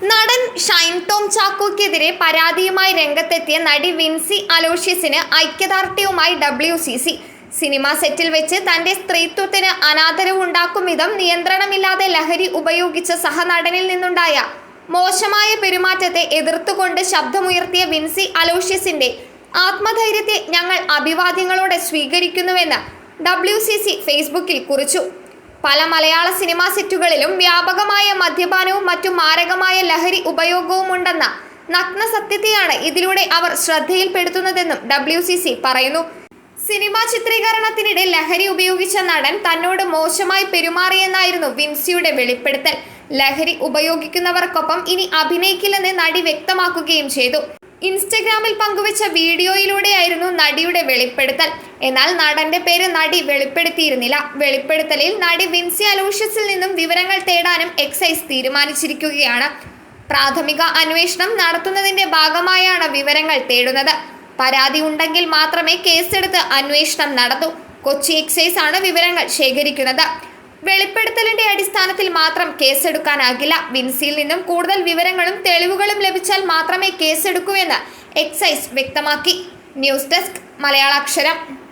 നടൻ ഷൈൻ ടോം ചാക്കോക്കെതിരെ പരാതിയുമായി രംഗത്തെത്തിയ നടി വിൻസി അലോഷ്യസിന് ഐക്യദാർഢ്യവുമായി ഡബ്ല്യു സി സി. സിനിമാ സെറ്റിൽ വെച്ച് തന്റെ സ്ത്രീത്വത്തിന് അനാദരവ് ഉണ്ടാക്കും വിധം നിയന്ത്രണമില്ലാതെ ലഹരി ഉപയോഗിച്ച സഹനടനിൽ നിന്നുണ്ടായ മോശമായ പെരുമാറ്റത്തെ എതിർത്തുകൊണ്ട് ശബ്ദമുയർത്തിയ വിൻസി അലോഷ്യസിന്റെ ആത്മധൈര്യത്തെ ഞങ്ങൾ അഭിവാദ്യങ്ങളോടെ സ്വീകരിക്കുന്നുവെന്ന് ഡബ്ല്യു ഫേസ്ബുക്കിൽ കുറിച്ചു. പല മലയാള സിനിമാ സെറ്റുകളിലും വ്യാപകമായ മദ്യപാനവും മറ്റു മാരകമായ ലഹരി ഉപയോഗവും ഉണ്ടെന്ന നഗ്ന സത്യത്തെയാണ് ഇതിലൂടെ അവർ ശ്രദ്ധയിൽപ്പെടുത്തുന്നതെന്നും ഡബ്ല്യു സി സി പറയുന്നു. സിനിമാ ചിത്രീകരണത്തിനിടെ ലഹരി ഉപയോഗിച്ച നടൻ തന്നോട് മോശമായി പെരുമാറിയെന്നായിരുന്നു വിൻസിയുടെ വെളിപ്പെടുത്തൽ. ലഹരി ഉപയോഗിക്കുന്നവർക്കൊപ്പം ഇനി അഭിനയിക്കില്ലെന്ന് നടി വ്യക്തമാക്കുകയും ചെയ്തു. ഇൻസ്റ്റഗ്രാമിൽ പങ്കുവച്ച വീഡിയോയിലൂടെയായിരുന്നു നടിയുടെ വെളിപ്പെടുത്തൽ. എന്നാൽ നടന്റെ പേര് നടി വെളിപ്പെടുത്തിയിരുന്നില്ല. വെളിപ്പെടുത്തലിൽ നടി വിൻസി അലൂഷ്യസിൽ നിന്നും വിവരങ്ങൾ തേടാനും എക്സൈസ് തീരുമാനിച്ചിരിക്കുകയാണ്. പ്രാഥമിക അന്വേഷണം നടത്തുന്നതിന്റെ ഭാഗമായാണ് വിവരങ്ങൾ തേടുന്നത്. പരാതി ഉണ്ടെങ്കിൽ മാത്രമേ കേസെടുത്ത് അന്വേഷണം നടത്തൂ. കൊച്ചി എക്സൈസ് ആണ് വിവരങ്ങൾ ശേഖരിക്കുന്നത്. വെളിപ്പെടുത്തലിന്റെ അടിസ്ഥാനത്തിൽ മാത്രം കേസെടുക്കാനാകില്ല. വിൻസിയിൽ നിന്നും കൂടുതൽ വിവരങ്ങളും തെളിവുകളും ലഭിച്ചാൽ മാത്രമേ കേസെടുക്കൂ എന്ന് എക്സൈസ് വ്യക്തമാക്കി. News desk Malayalaksharam.